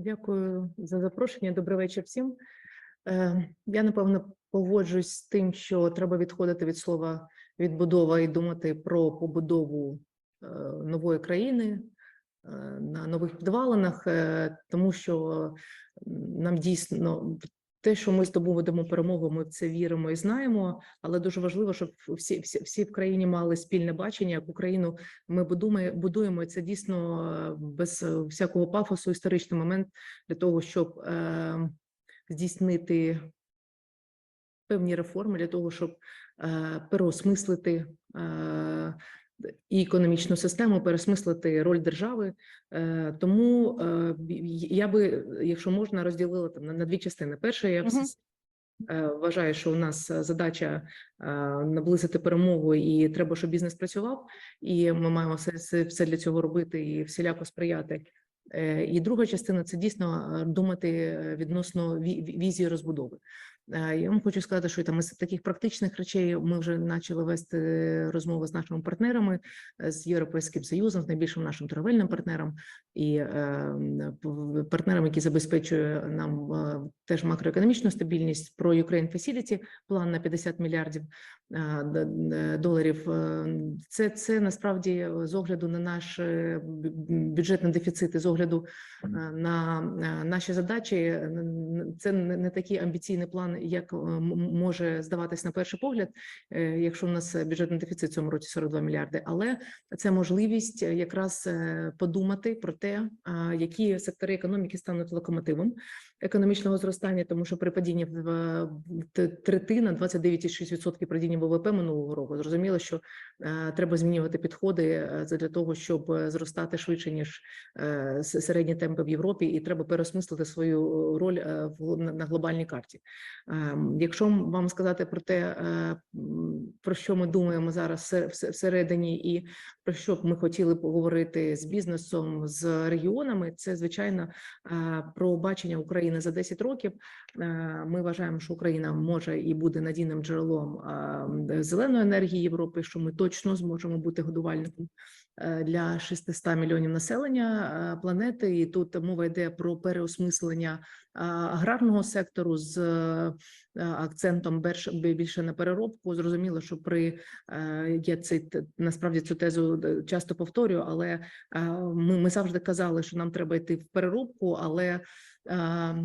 Дякую за запрошення. Добрий вечір всім. Е, Я напевно погоджуюсь з тим, що треба відходити від слова відбудова і думати про побудову е, нової країни е, на нових підвалинах, тому що нам дійсно те, що ми здобудемо перемогу, ми в це віримо і знаємо. Але дуже важливо, щоб всі, всі, всі в країні мали спільне бачення, як Україну ми будуємо, будуємо це дійсно е, без е, всякого пафосу історичний момент для того, щоб е, здійснити певні реформи для того, щоб е, переосмислити е, і економічну систему, пересмислити роль держави. Е, тому е, я би, якщо можна, розділила там на, дві частини. Перше, я е, вважаю, що у нас задача наблизити перемогу, і треба, щоб бізнес працював, і ми маємо все, все, для цього робити і всіляко сприяти. І друга частина це дійсно думати відносно ві- ві- візії розбудови. Е, Я вам хочу сказати, що там із таких практичних речей ми вже почали вести розмови з нашими партнерами е, з Європейським Союзом, з найбільшим нашим торговельним партнером і е, партнером, який забезпечує нам теж макроекономічну стабільність про Ukraine Facility, план на 50 мільярдів доларів. Це це насправді з огляду на наш бюджетний дефіцит, і з огляду на наші задачі. Це не не такий амбіційний план, як е, може здаватись на перший погляд, е, якщо в нас бюджетний дефіцит в цьому році 42 мільярди. Але це можливість е, якраз подумати про те, які сектори економіки стануть локомотивом економічного зростання, тому що при падінні в третина, 29,6% падіння ВВП минулого року. Зрозуміло, що треба змінювати підходи для того, щоб зростати швидше ніж середні темпи в Європі, і треба переосмислити свою роль на глобальній карті. Ем, Якщо вам сказати про те, е, про що ми думаємо зараз все- все- всередині, і про що б ми хотіли поговорити з бізнесом, з регіонами, це звичайно е, про бачення України за 10 років. Е, Ми вважаємо, що Україна може і буде надійним джерелом зеленої енергії Європи, що ми точно зможемо бути годувальником для 600 мільйонів населення планети. І тут мова йде про переосмислення аграрного сектору з акцентом більше на переробку. Зрозуміло, що при е, я цей насправді цю тезу е, часто повторюю, але е, ми, ми завжди казали, що нам треба йти в переробку, але е,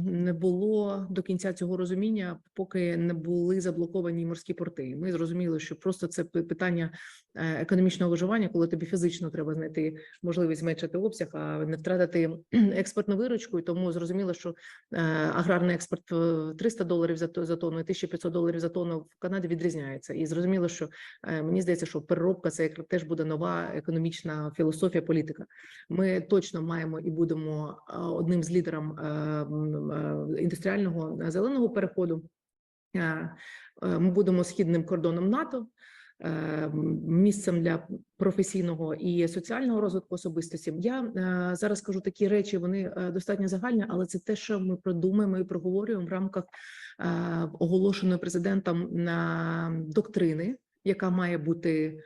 не було до кінця цього розуміння, поки не були заблоковані морські порти. Ми зрозуміли, що просто це питання е, економічного виживання, коли тобі фізично треба знайти можливість зменшити обсяг, а не втратити експортну виручку. І тому зрозуміло, що е, аграрний експорт в 300 доларів за за тонну і 1500 доларів за тонну в Канаді відрізняється. І зрозуміло, що е, мені здається, що переробка це теж буде нова економічна філософія, політика. Ми точно маємо і будемо одним з е, індустріального е, зеленого переходу. Е, е, Ми будемо східним кордоном НАТО, е, місцем для професійного і соціального розвитку особистості. Я е, зараз кажу такі речі, вони е, достатньо загальні, але це те, що ми продумаємо і проговорюємо в рамках е, оголошеної президентом доктрини, яка має бути е,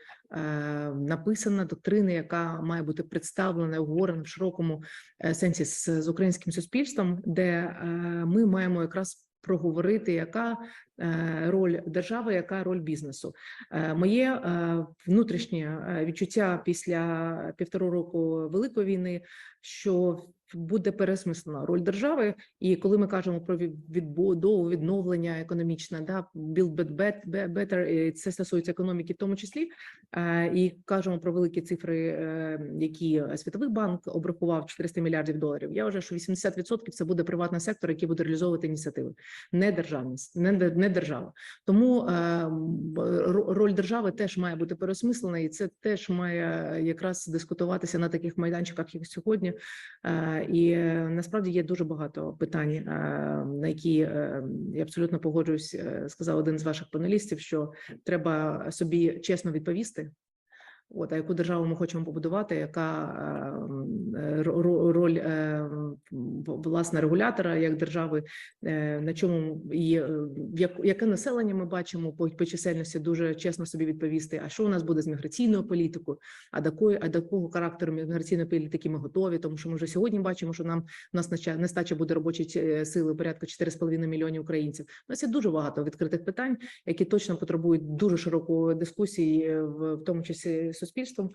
написана, доктрини, яка має бути представлена, оговорена в широкому е, сенсі з, з українським суспільством, де е, ми маємо якраз проговорити, яка е, роль держави, яка роль бізнесу. Е, Моє е, внутрішнє е, відчуття після півтора року великої війни, що буде пересмислена роль держави, і коли ми кажемо про від- відбудову, відновлення економічне, да build back bet- better, це стосується економіки, в тому числі, е, і кажемо про великі цифри, е, які Світовий банк обрахував 400 мільярдів доларів. Я вважаю, що 80% це буде приватний сектор, який буде реалізовувати ініціативи, не державність, не, не держава. Тому е, роль держави теж має бути переосмислена, і це теж має якраз дискутуватися на таких майданчиках, як сьогодні. Е, І е, насправді є дуже багато питань, е, на які я абсолютно погоджуюсь. Сказав один з ваших панелістів, що треба собі чесно відповісти. От, а яку державу ми хочемо побудувати, яка е, ро- роль е, власне регулятора як держави, е, на чому і е, як, яке населення ми бачимо по, по чисельності, дуже чесно собі відповісти. А що у нас буде з міграційною політикою? А до якої, а до якого характеру міграційної політики ми готові? Тому що ми вже сьогодні бачимо, що нам у нас нестача буде робочої е, сили порядка 4,5 мільйонів українців. У нас є дуже багато відкритих питань, які точно потребують дуже широкої дискусії, е, в, тому числі суспільством.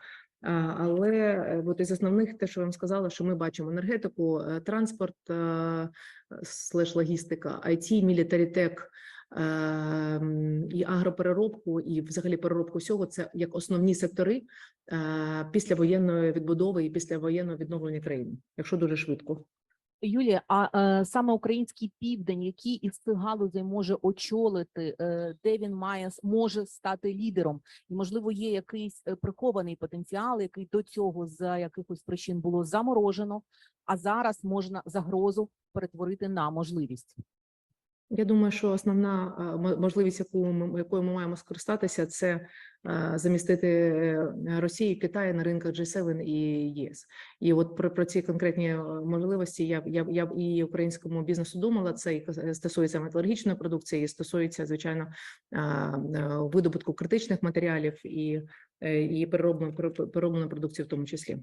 Але е, от із основних, те, що я вам сказала, що ми бачимо енергетику, е, транспорт, е, слеш логістика, IT, мілітарітек і агропереробку, і взагалі переробку всього це як основні сектори е, післявоєнної відбудови і післявоєнного відновлення країни, якщо дуже швидко. Юлія, а е, саме український південь, який із цих галузей може очолити, е, де він має може стати лідером, і можливо є якийсь е, прихований потенціал, який до цього за якихось причин було заморожено, а зараз можна загрозу перетворити на можливість. Я думаю, що основна е, можливість, яку ми якою ми маємо скористатися, це е, замістити е, Росію, Китай на ринках G7 і ЄС. І от про, про ці конкретні можливості я я я і українському бізнесу думала. Це і стосується металургічної продукції, і стосується звичайно видобутку критичних матеріалів і, і переробної переробної продукції в тому числі.